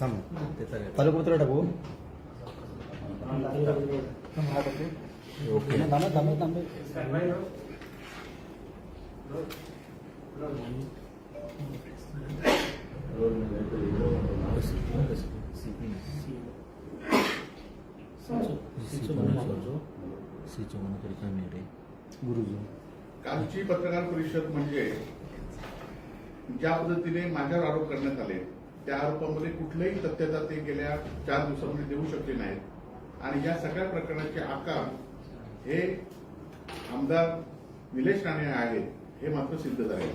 थांब तालुका टाकू ओके थांबा थांबा थांबा गुरुजी कालची पत्रकार परिषद म्हणजे ज्या पद्धतीने माझ्यावर आरोप करण्यात आले त्या आरोपामध्ये कुठल्याही तथ्यता ते गेल्या चार दिवसामध्ये देऊ शकले नाहीत. आणि या सगळ्या प्रकरणाचे आकार हे आमदार निलेश राणे आहेत हे मात्र सिद्ध झाले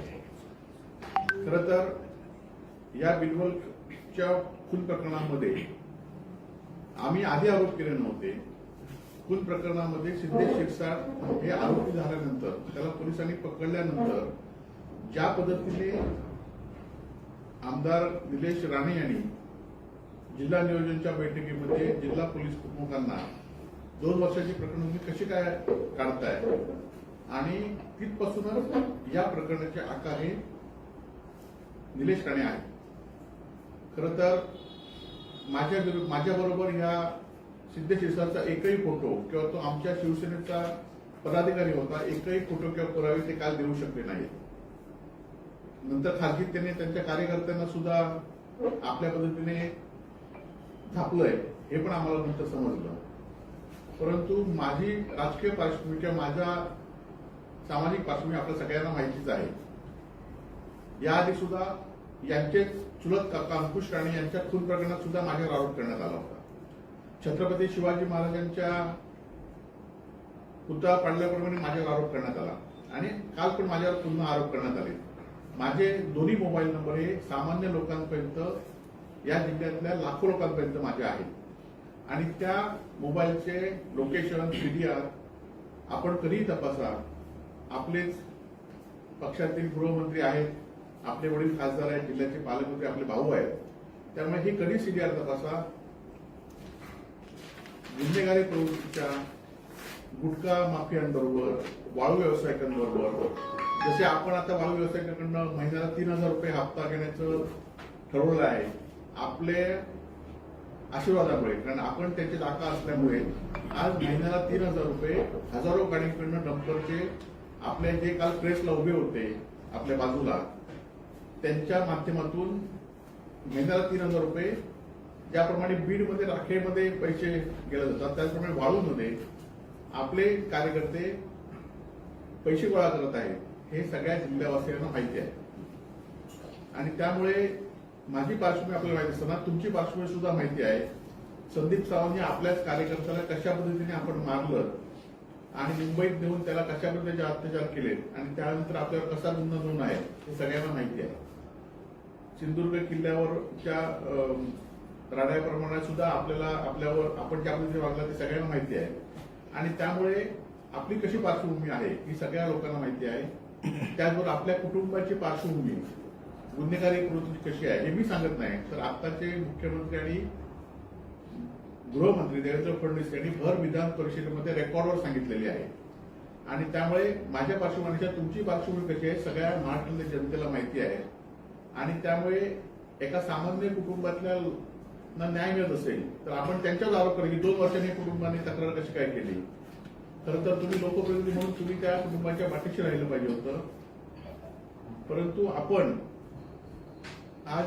खर तर या बिलवलच्या खून प्रकरणामध्ये आम्ही आधी आरोप केले नव्हते. खून प्रकरणामध्ये सिद्धेश शिरसाट हे आरोपी झाल्यानंतर त्याला पोलिसांनी पकडल्यानंतर ज्या पद्धतीने आमदार निलेश राणे यांनी जिल्हा नियोजनच्या बैठकीमध्ये जिल्हा पोलीस प्रमुखांना दोन वर्षाची प्रकरण तुम्ही कशी काय काढताय आणि तिथपासूनच या प्रकरणाचे आकार हे निलेश राणे आहेत. खरं तर माझ्या माझ्याबरोबर ह्या सिद्धेश एकही फोटो किंवा तो आमच्या शिवसेनेचा पदाधिकारी होता एकही फोटो किंवा पुरावे ते काल देऊ शकले नाहीत. नंतर खाजगीत त्यांनी त्यांच्या कार्यकर्त्यांना सुद्धा आपल्या पद्धतीने झापलंय हे पण आम्हाला नंतर समजलं. परंतु माझी राजकीय पार्श्वभूमी किंवा माझ्या सामाजिक पार्श्वभूमी आपल्या सगळ्यांना माहितीच आहे. याआधी सुद्धा यांचे चुलत काका अंकुश राणे यांच्या खून प्रकरणात सुद्धा माझ्यावर आरोप करण्यात आला होता. छत्रपती शिवाजी महाराजांच्या पुतळा पाडल्याप्रमाणे माझ्यावर आरोप करण्यात आला. आणि काल पण माझ्यावर पुन्हा आरोप करण्यात आले. माझे दोन्ही मोबाईल नंबर हे सामान्य लोकांपर्यंत या जिल्ह्यातल्या लाखो लोकांपर्यंत माझे आहेत. आणि त्या मोबाईलचे लोकेशन सीडीआर आपण कधीही तपासा. आपलेच पक्षातील गृहमंत्री आहेत आपले वडील खासदार आहेत जिल्ह्याचे पालकमंत्री आपले भाऊ आहेत. त्यामुळे ही कधी सीडीआर तपासा? गुन्हेगारी प्रवृत्तीच्या गुटखा माफियांबरोबर वाळू व्यावसायिकांबरोबर जसे आपण आता वाळू व्यावसायिकांकडनं महिन्याला तीन हजार रुपये हप्ता घेण्याचं ठरवलं आहे आपले आशीर्वादामुळे कारण आपण त्याचे दाखा असल्यामुळे आज महिन्याला तीन हजार रुपये हजारो गाडीकडनं डंपरचे आपले जे काल प्रेसला उभे होते आपल्या बाजूला त्यांच्या माध्यमातून महिन्याला तीन हजार रुपये ज्याप्रमाणे बीडमध्ये राखेमध्ये पैसे गेले जातात त्याचप्रमाणे वाळूमध्ये आपले कार्यकर्ते पैसे गोळा करत आहेत. हे सगळ्या जिल्ह्यावासियांना माहिती आहे. आणि त्यामुळे माझी पार्श्वभूमी आपल्याला माहिती असताना तुमची पार्श्वभूमी सुद्धा माहिती आहे. संदीप सावंतने आपल्याच कार्यकर्त्याला कशा पद्धतीने आपण मारलं आणि मुंबईत नेऊन त्याला कशा पद्धतीचे अत्याचार केले आणि त्यानंतर आपल्यावर कसा गुन्हा नोंद आहे हे सगळ्यांना माहिती आहे. सिंधुदुर्ग किल्ल्यावरच्या अं, राड्याप्रमाणे सुद्धा आपल्याला आपल्यावर आपण ज्या पद्धतीने वागला ते सगळ्यांना माहिती आहे. आणि त्यामुळे आपली कशी पार्श्वभूमी आहे ही सगळ्या लोकांना माहिती आहे. त्याचबरोबर आपल्या कुटुंबाची पार्श्वभूमी. गुन्हेगारी प्रवृत्ती कशी आहे हे मी सांगत नाही. तर आत्ताचे मुख्यमंत्री आणि गृहमंत्री देवेंद्र फडणवीस यांनी भर विधान परिषदेमध्ये रेकॉर्डवर सांगितलेली आहे. आणि त्यामुळे माझ्या पार्श्वभूमीच्या तुमची पार्श्वभूमी कशी आहे सगळ्या महाराष्ट्रातल्या जनतेला माहिती आहे. आणि त्यामुळे एका सामान्य कुटुंबातल्या न्याय मिळत असेल तर आपण त्यांच्यावर आरोप करू की दोन वर्षांनी कुटुंबाने तक्रार कशी काय केली? खरं तर तुम्ही लोकप्रतिनिधी म्हणून तुम्ही त्या कुटुंबाच्या पाठीशी राहिलं पाहिजे होतं. परंतु आपण आज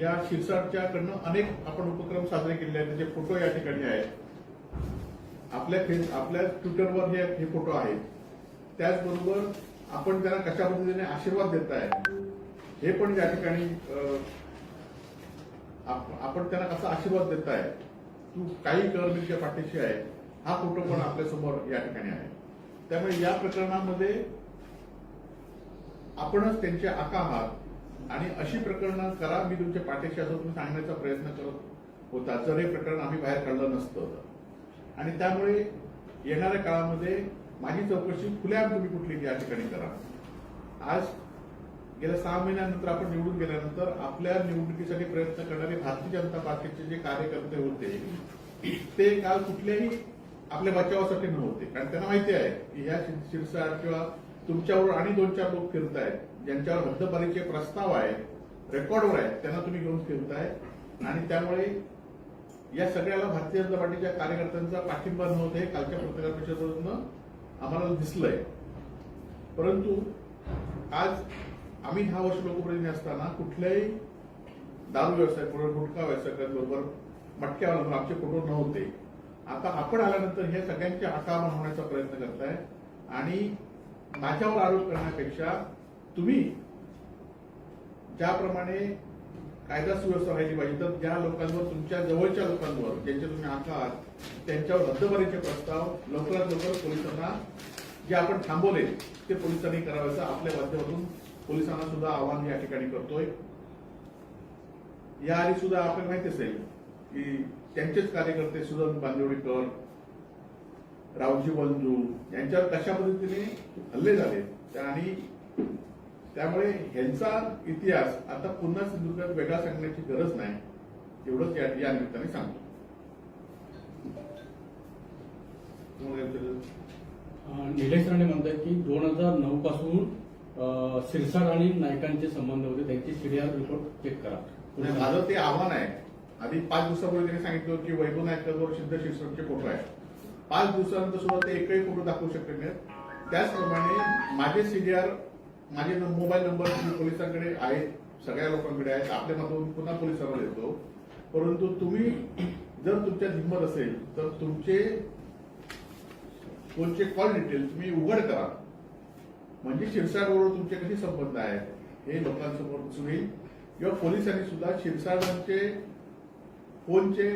या शिरसाटच्या कडनं अनेक आपण उपक्रम साजरे केले आहेत. त्याचे फोटो या ठिकाणी आहेत. आपल्या फेस आपल्या ट्विटरवर हे हे फोटो आहेत. त्याचबरोबर आपण त्यांना कशा पद्धतीने आशीर्वाद देत आहे हे पण या ठिकाणी अं, आपण त्यांना कसा आशीर्वाद देत आहे तू काही कर मी पाठीशी आहे. हा फोटो पण आपल्यासमोर या ठिकाणी आहे. त्यामुळे या प्रकरणामध्ये आपणच त्यांचे आका आहात आणि अशी प्रकरणं करा मी तुमच्या पाठीशी असं तुम्ही सांगण्याचा प्रयत्न करत होता. जर हे प्रकरण आम्ही बाहेर काढलं नसतं आणि त्यामुळे येणाऱ्या काळामध्ये माझी चौकशी खुल्या तुम्ही कुठली या ठिकाणी करा. आज गेल्या सहा महिन्यानंतर आपण निवडून गेल्यानंतर आपल्या निवडणुकीसाठी प्रयत्न करणारे भारतीय जनता पार्टीचे जे कार्यकर्ते होते ते काल कुठल्याही आपल्या बचावासाठी नव्हते कारण त्यांना माहिती आहे की ह्या शिरसा शिरसाट किंवा तुमच्यावर आणि दोन चार लोक फिरतायत ज्यांच्यावर हद्दपारीचे प्रस्ताव आहेत रेकॉर्डवर आहेत त्यांना तुम्ही घेऊन फिरताय. आणि त्यामुळे या सगळ्याला भारतीय जनता पार्टीच्या कार्यकर्त्यांचा पाठिंबा नव्हते हे कालच्या पत्रकार परिषदेमधून आम्हाला दिसलंय. परंतु आज आम्ही दहा वर्ष लोकप्रतिनिधी असताना कुठल्याही दारू व्यवसाय बरोबर गुटखा व्यवसायाबरोबर मटक्यावर आमचे फोटो नव्हते. आता आपण आल्यानंतर हे सगळ्यांचे आकामान होण्याचा प्रयत्न करताय. आणि माझ्यावर आरोप करण्यापेक्षा तुम्ही ज्याप्रमाणे कायदा सुव्यवस्था राहिली पाहिजे तर ज्या लोकांवर तुमच्या जवळच्या लोकांवर ज्यांचे तुम्ही आहात त्यांच्यावर रद्दबारीचे प्रस्ताव लवकरात लवकर पोलिसांना जे आपण थांबवले ते पोलिसांनी करावयाचं आपल्या माध्यमातून पोलिसांना सुद्धा आव्हान या ठिकाणी करतोय. या आधी सुद्धा आपल्याला माहिती असेल की त्यांचेच कार्यकर्ते सुधन बांदिवडीकर रावजी बंजू यांच्यावर कशा पद्धतीने हल्ले झाले आणि त्यामुळे ह्यांचा इतिहास आता पुन्हा सिंधुदुर्गात वेगळा सांगण्याची गरज नाही एवढंच या निमित्ताने सांगतो. निलेश राणे म्हणतात की दोन हजार नऊ पासून अं, सिरसाट आणि नायकांचे संबंध होते त्यांची सीडीआर रिपोर्ट चेक करा. माझं ते आव्हान आहे. आधी पाच दिवसापूर्वी त्यांनी सांगितलं की वैभव नायकाजवळ सिद्ध शिरसटचे फोटो आहेत. पाच दिवसानंतर सुद्धा ते एकही फोटो दाखवू शकत नाहीत. त्याचप्रमाणे माझे सीडीआर माझे मोबाईल नंबर पोलिसांकडे आहेत सगळ्या लोकांकडे आहेत. आपल्या मधून पुन्हा पोलिसांना देतो परंतु तुम्ही जर तुमच्या हिंमत असेल तर तुमचे फोनचे कॉल डिटेल तुम्ही उघड करा. म्हणजे शिरसाटबरोबर तुमचे कसे संबंध आहेत हे लोकांसमोर दिसून येईल. किंवा पोलिसांनी सुद्धा शिरसाटांचे फोनचे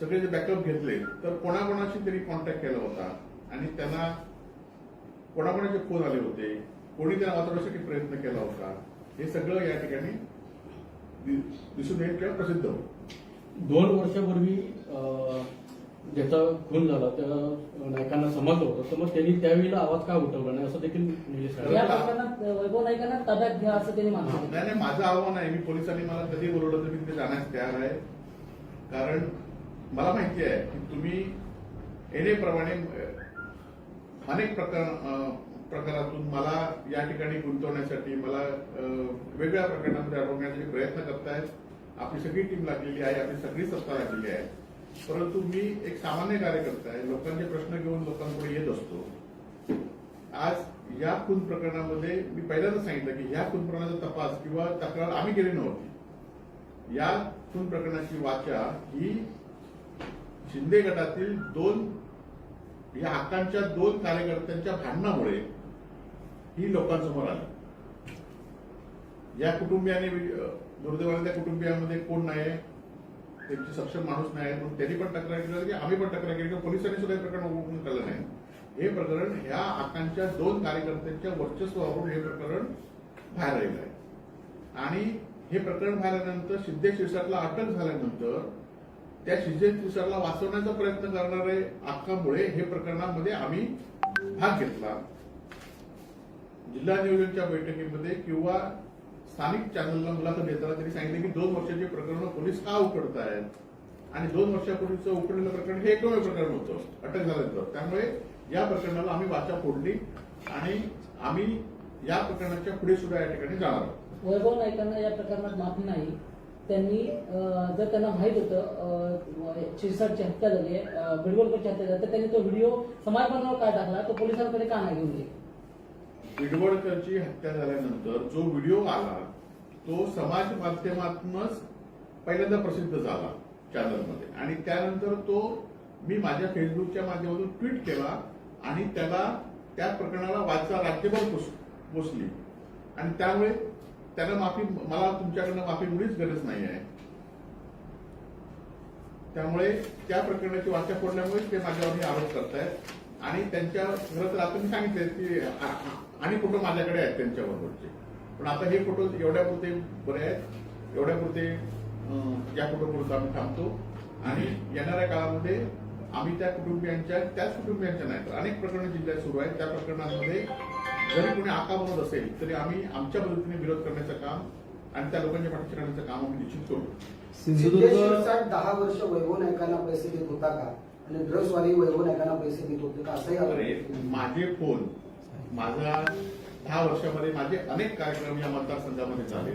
सगळे जे बॅकअप घेतले तर कोणाकोणाशी तरी कॉन्टॅक्ट केला होता. आणि त्यांना कोणाकोणाचे फोन आले होते कोणी त्यांना वाचवण्यासाठी प्रयत्न केला होता. हे सगळं या ठिकाणी दिसून येईल किंवा प्रसिद्ध होईल. दोन वर्षापूर्वी अं, ज्याचा खून झाला त्या नायकांना समजलं होतं. तर मग त्यांनी त्यावेळेला आवाज का उठवला नाही असं देखील वैभव नाईकांना ताब्यात घ्या असं त्यांनी नाही माझं आव्हान आहे. मी पोलिसांनी मला कधी बोलवलं तर मी तिथे जाण्यास तयार आहे. कारण मला माहिती आहे की तुम्ही येणेप्रमाणे प्रमाणे अनेक प्रकार प्रकारातून मला या ठिकाणी गुंतवण्यासाठी मला अं, वेगवेगळ्या प्रकरणामध्ये अडवण्यासाठी प्रयत्न करतायत आपली सगळी टीम लागलेली आहे आपली सगळी सत्ता लागलेली आहे. परंतु मी एक सामान्य कार्यकर्ता आहे लोकांचे प्रश्न घेऊन लोकांपुढे येत असतो. आज या खून प्रकरणामध्ये मी पहिल्यांदा सांगितलं की ह्या खून प्रकरणाचा तपास किंवा तक्रार आम्ही केली नव्हती. या खून प्रकरणाची वाचा ही शिंदे गटातील दोन या हक्कांच्या दोन कार्यकर्त्यांच्या भांडणामुळे ही लोकांसमोर आली. या कुटुंबियाने दुर्दैवाने त्या कुटुंबियामध्ये कोण नाही त्यांची सक्षम माणूस नाही म्हणून त्यांनी पण तक्रार केली की आम्ही पण तक्रार केली पोलिसांनी सुद्धा हे प्रकरण उघडून केलं नाही. हे प्रकरण ह्या आकांच्या दोन कार्यकर्त्यांच्या वर्चस्वावरून हे प्रकरण बाहेर आलेलं आहे. आणि हे प्रकरण झाल्यानंतर सिद्धेश शिरसाटला अटक झाल्यानंतर त्या सिद्धेश विसरला वाचवण्याचा प्रयत्न करणारे अक्कामुळे हे प्रकरणामध्ये आम्ही भाग घेतला. जिल्हा नियोजनच्या बैठकीमध्ये किंवा स्थानिक चॅनलला मुलाखत देताना त्यांनी सांगितले की दोन वर्षाची प्रकरण पोलीस का उकडतायत आणि दोन वर्षापूर्वीचं उकडलेलं प्रकरण हे एकमेव प्रकरण होतं अटक झाल्यानंतर. त्यामुळे या प्रकरणाला आम्ही वाचा फोडली आणि आम्ही या प्रकरणाच्या पुढे सुद्धा या ठिकाणी जाणार आहोत. वैभव नाईकांना या प्रकरणात माफी नाही. त्यांनी जर त्यांना माहीत होतं शिरसाटची हत्या झाली आहे बिडवलकरची हत्या झाली तर त्यांनी तो व्हिडिओ समाज काय टाकला तो पोलिसांकडे का नाही घेऊन गेले? बिडवडकरची हत्या झाल्यानंतर जो व्हिडिओ आला तो समाज माध्यमातूनच पहिल्यांदा प्रसिद्ध झाला चॅनलमध्ये. आणि त्यानंतर तो मी माझ्या फेसबुकच्या माध्यमातून ट्विट केला आणि त्याला त्या प्रकरणाला वाचा राज्यभर पोच- पोचली आणि त्यामुळे त्याला माफी मला तुमच्याकडनं माफी मुळीच गरज नाही आहे त्यामुळे त्या प्रकरणाची वाचा फोडल्यामुळे ते माझ्यावर आरोप करतायत. आणि त्यांच्या खरं तर आता मी सांगितले की आणि फोटो माझ्याकडे आहेत त्यांच्याबरोबरचे. पण आता हे फोटो एवढ्यापुरते बरे आहेत. एवढ्यापुरते या फोटोपुरत आम्ही थांबतो. आणि येणाऱ्या काळामध्ये आम्ही त्या कुटुंबियांच्या त्याच कुटुंबियांच्या नाही तर अनेक प्रकरणं जिल्ह्यात सुरू आहेत. त्या प्रकरणांमध्ये जरी कोणी आका बनत असेल तरी आम्ही आमच्या पद्धतीने विरोध करण्याचं काम आणि त्या लोकांच्या पाठीशी राहण्याचं काम आम्ही निश्चित करू. दहा वर्ष वैभव नायकांना पैसे देत होता का? आणि ड्रग्सवाली वैभव नायकांना पैसे देत होते का? असंही माझे फोन माझा दहा वर्षामध्ये माझे अनेक कार्यक्रम या मतदारसंघामध्ये झाले.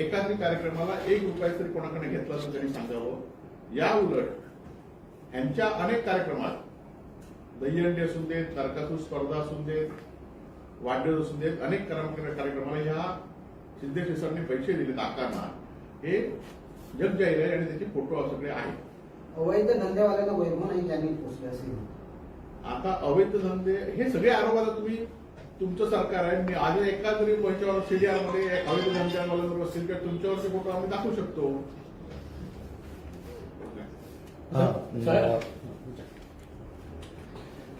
एकात्री कार्यक्रमाला एक रुपया तरी कोणाकडे घेतला असं त्यांनी सांगावं. या उलट यांच्या अनेक कार्यक्रमात दहीहंडी असून देत तर्कातून स्पर्धा असून देत वाढदिवस असून देत अनेक कार्यक्रम- कार्यक्रमाला ह्या सिद्धेश सरांनी पैसे दिलेत आकांना हे जग जाहीर आहे आणि त्याचे फोटो सगळे आहेत. अवैध धंदेवाल्यांना वैभव नाईक यांनी पोचले असे. म्हणतात. आता अवैध धंदे हे सगळे आरोप आता तुम्ही तुमचं सरकार आहे. मी आज एका जरी पंचावर सीडीआरमध्ये एक अवैध धंद्यावाल्यांवर असतील तर तुमच्यावरचे फोटो आम्ही दाखवू शकतो.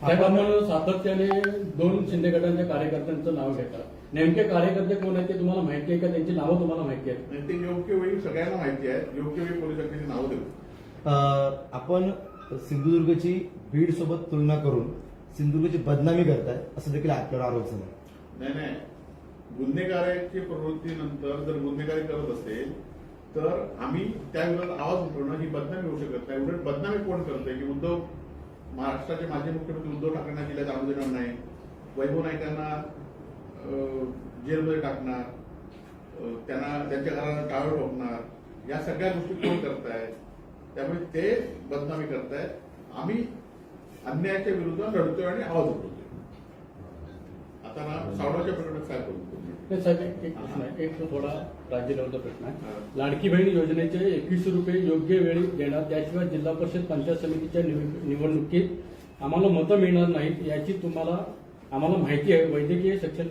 आपण सातत्याने दोन शिंदे गटांच्या कार्यकर्त्यांचं नाव घेतात. नेमके कार्यकर्ते कोण आहेत ते तुम्हाला माहिती आहे का? त्यांची नावं तुम्हाला माहिती आहेत? आणि ते योग्य वेळी सगळ्यांना माहिती आहे योग्य वेळी पोलिसांनी नावं देऊ आपण सिंधुदुर्गची बीड सोबत तुलना करून सिंधुदुर्गची बदनामी करताय असं देखील आपल्याला आरोप झाला. नाही नाही. गुन्हेगाराची प्रवृत्तीनंतर जर गुन्हेगारी करत असेल तर आम्ही त्या विरोधात आवाज उठवणं ही बदनामी होऊ शकत नाही. उलट बदनामी कोण करतंय? की उद्धव महाराष्ट्राचे माजी मुख्यमंत्री उद्धव ठाकरेंना जिल्ह्यात आणू देणार नाही. वैभव नाईकांना जेलमध्ये टाकणार त्यांना त्यांच्या घराला टाळं ठोकणार. या सगळ्या गोष्टी कोण करतायत त्यामुळे ते बदनामी करतायत. आम्ही अन्यायाच्या विरुद्ध लढतोय आणि आवाज उठवतो आता ना सावडाच्या प्रकरणात काय नाही साहेब एक एक प्रश्न आहे. एक थोडा राज्य लेवलचा प्रश्न आहे. लाडकी बहीण योजनेचे एकवीसशे रुपये योग्य वेळी देणार त्याशिवाय जिल्हा परिषद पंचायत समितीच्या निव- निवडणुकीत आम्हाला मतं मिळणार नाहीत याची तुम्हाला आम्हाला माहिती आहे. वैद्यकीय शिक्षण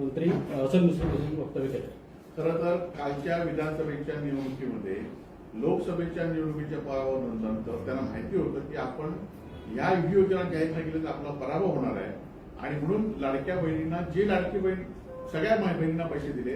मंत्री हसन मुश्रीफ यांनी वक्तव्य केलं. खरं तर कालच्या विधानसभेच्या निवडणुकीमध्ये लोकसभेच्या निवडणुकीच्या पराभवानंतर त्यांना माहिती होतं की आपण या योजना जाहीर नाही केल्या तर आपला पराभव होणार आहे. आणि म्हणून लाडक्या बहिणींना जे लाडकी बहीण सगळ्या बहिणींना पैसे दिले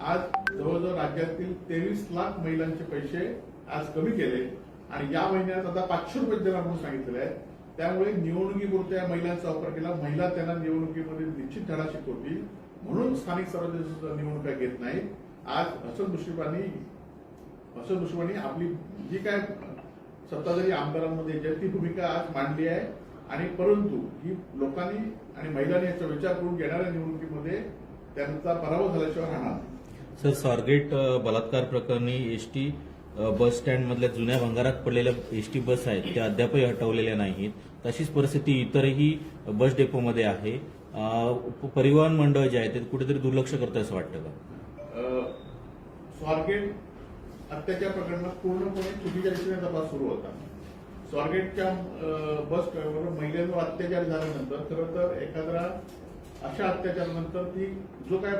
आज जवळजवळ राज्यातील तेवीस लाख महिलांचे पैसे आज कमी केले. आणि या महिन्यात आता पाचशे रुपये देणार म्हणून सांगितलेले आहे त्यामुळे निवडणुकीपुरत्या महिलांचा वापर केला. महिला त्यांना निवडणुकीमध्ये निश्चित धडा शिकवतील. म्हणून स्थानिक स्वराज्य निवडणुका घेत नाहीत आज हसन मुश्रीफांनी हसन मुश्रीफांनी आपली जी काय सत्ताधारी आमदारांमध्ये ज्या ती भूमिका आज मांडली आहे आणि परंतु ही लोकांनी आणि महिलांनी याचा विचार करून येणाऱ्या निवडणुकीमध्ये त्यांचा पराभव झाल्याशिवाय राहणार. सर स्वारगेट बलात्कार प्रकरणी एसटी बस स्टँड मधल्या जुन्या भंगारात पडलेल्या एसटी बस आहेत त्या अद्यापही हटवलेल्या नाहीत. तशीच परिस्थिती इतरही बस डेपोमध्ये आहे. परिवहन मंडळ जे आहे ते कुठेतरी दुर्लक्ष करतं असं वाटतं का? स्वारगेट हत्याच्या प्रकरणात पूर्णपणे चुकीच्या दिशेने तपास सुरू होता. स्वारगेटच्या बस ड्रायव्हरवर महिलेवर अत्याचार झाल्यानंतर खरं तर एखाद्या अशा अत्याचारानंतर ती जो काय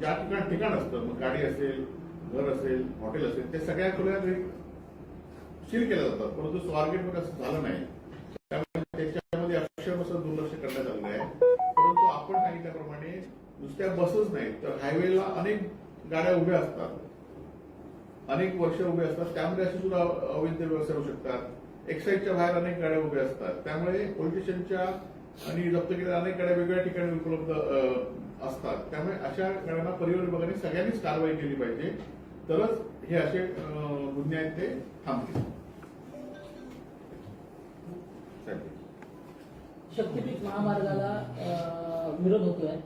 ज्या ठिकाण ठिकाण असतं मग गाडी असेल घर असेल हॉटेल असेल ते सगळ्या खुल्या सील केल्या जातात. परंतु स्वारगेटमध्ये असं झालं नाही. त्यामुळे त्याच्यामध्ये अक्षरशः दुर्लक्ष करण्यात आलेलं आहे. परंतु आपण सांगितल्याप्रमाणे नुसत्या बसच नाही तर हायवेला अनेक गाड्या उभ्या असतात. अनेक वर्ष उभे असतात. त्यामध्ये असे सुद्धा अवैध व्यवसाय होऊ शकतात. एक्साईजच्या बाहेर अनेक गाड्या उभ्या असतात. त्यामुळे पोलीस स्टेशनच्या आणि जप्त केलेल्या अनेक गाड्या वेगवेगळ्या ठिकाणी उपलब्ध असतात. त्यामुळे अशा गाड्यांना परिवहन विभागाने सगळ्यांनीच कारवाई केली पाहिजे. तरच हे असे गुन्हे आहेत ते थांबतील. शक्तीपीठ महामार्गाला विरोध होतोय.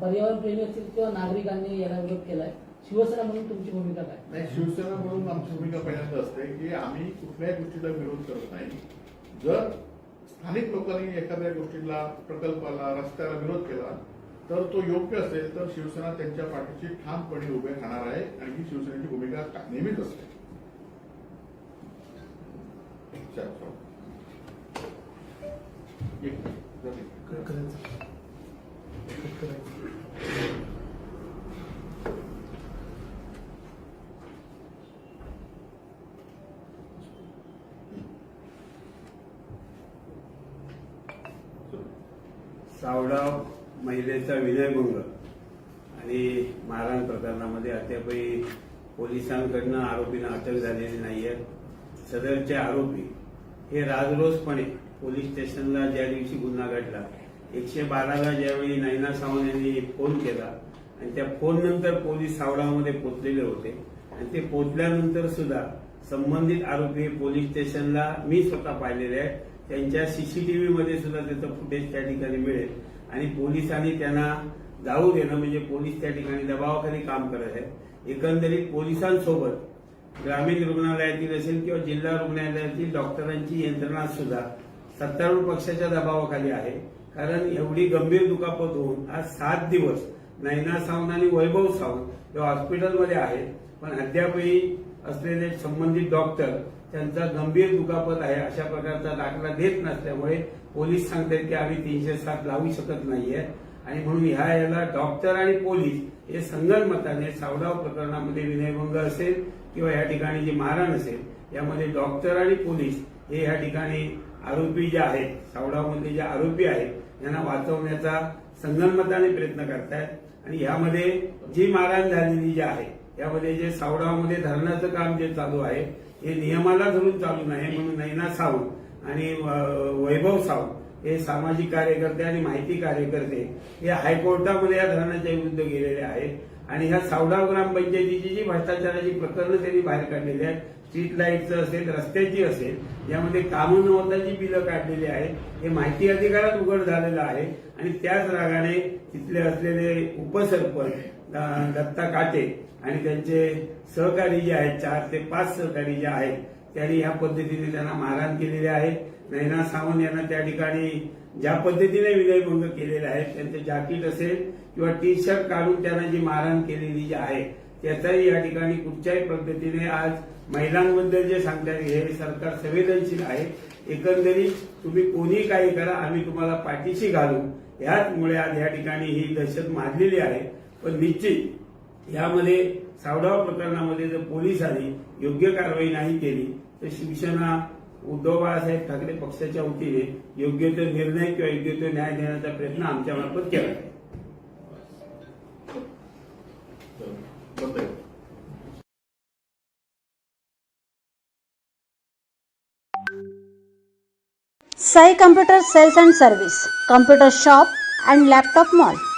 पर्यावरण प्रेमी असतील किंवा नागरिकांनी याला विरोध केलाय. शिवसेना म्हणून तुमची भूमिका काय? नाही शिवसेना म्हणून आमची भूमिका पहिल्यांदा असते की आम्ही कुठल्याही गोष्टीला विरोध करत नाही. जर स्थानिक लोकांनी एखाद्या गोष्टीला प्रकल्पाला रस्त्याला विरोध केला तर तो योग्य असेल तर शिवसेना त्यांच्या पाठीशी ठामपणे उभे राहणार आहे आणि ही शिवसेनेची भूमिका नेहमीच असते. एक मिनिट, जरा एक. सावडाव महिलेचा विनयभंग आणि मारहाण प्रकरणामध्ये अद्यापही पोलिसांकडनं आरोपींना अटक झालेली नाही आहे सदरचे आरोपी हे राजरोसपणे पोलीस स्टेशनला ज्या दिवशी गुन्हा घडला एकशे बाराला ज्यावेळी नैना सावंत यांनी फोन केला आणि त्या फोननंतर पोलीस सावडामध्ये पोचलेले होते आणि ते पोचल्यानंतर सुद्धा संबंधित आरोपी पोलीस स्टेशनला मी स्वतः पाहिलेले आहे त्यांच्या सीसीटीव्ही मध्ये सुद्धा त्याचं फुटेज त्या ठिकाणी मिळेल. आणि पोलिसांनी त्यांना जाऊ देणं म्हणजे पोलीस त्या ठिकाणी दबावाखाली काम करत आहेत. एकंदरीत पोलिसांसोबत ग्रामीण रुग्णालयातील असेल किंवा जिल्हा रुग्णालयातील डॉक्टरांची यंत्रणा सुद्धा सत्तारूढ पक्षाच्या दबावाखाली आहे. कारण एवढी गंभीर दुखापत होऊन आज सात दिवस नैना सावंत आणि वैभव सावंत हे हॉस्पिटलमध्ये आहेत. पण अद्यापही असलेले संबंधित डॉक्टर त्यांचा गंभीर दुखापत आहे अशा प्रकारचा दाखला देत नसल्यामुळे पोलीस सांगतात की आम्ही तीनशे सात लावू शकत नाहीये. आणि म्हणून ह्या याला डॉक्टर आणि पोलीस हे संगनमताने सावडाव प्रकरणामध्ये विनयभंग असेल किंवा या ठिकाणी जी मारहाण असेल यामध्ये डॉक्टर आणि पोलीस हे या ठिकाणी आरोपी जे आहेत सावडावमधले जे आरोपी आहेत यांना वाचवण्याचा संगनमताने प्रयत्न करतायत. आणि यामध्ये जी मारहाण झालेली जी आहे यामध्ये जे सावडामध्ये धरणाचं काम जे चालू आहे हे नियमाला धरून चालू नाही म्हणून नैना सावंत आणि वैभव सावंत हे सामाजिक कार्यकर्ते आणि माहिती कार्यकर्ते हे हायकोर्टामध्ये या धरणाच्या विरुद्ध गेलेले आहेत. आणि ह्या सावडाव ग्रामपंचायतीची जी भ्रष्टाचाराची प्रकरणं त्यांनी बाहेर काढलेली आहेत स्ट्रीट लाईटचं असेल रस्त्याची असेल यामध्ये कामं नव्हताची बिलं काढलेली आहेत. हे माहिती अधिकारात उघड झालेलं आहे. आणि त्याच रागाने तिथले असलेले उपसरपंच दत्ता काटे आणि त्यांचे सहकारी जे आहेत चार ते पाच सहकारी जे आहेत त्यांनी ह्या पद्धतीने त्यांना मारहाण केलेली आहे. नैना सावंत यांना त्या ठिकाणी ज्या पद्धतीने विनयभंग केलेले आहेत त्यांचे जॅकेट असेल किंवा टी शर्ट काढून त्यांना जी मारहाण केलेली जी आहे त्याचाही या ठिकाणी कुठच्याही पद्धतीने आज महिलांबद्दल जे सांगतात हे सरकार संवेदनशील आहे. एकंदरीत तुम्ही कोणी काही करा आम्ही तुम्हाला पाठीशी घालू. याचमुळे आज या ठिकाणी ही दहशत माजलेली आहे. पण निश्चित यामध्ये सावडाव प्रकरणामध्ये जर पोलिसांनी योग्य कारवाई नाही केली तर शिवसेना उद्धव बाळासाहेब ठाकरे पक्षाच्या वतीने योग्य तो निर्णय किंवा योग्य तो न्याय देण्याचा प्रयत्न आमच्या मार्फत केला आहे Sai computer sales and service computer shop and laptop mall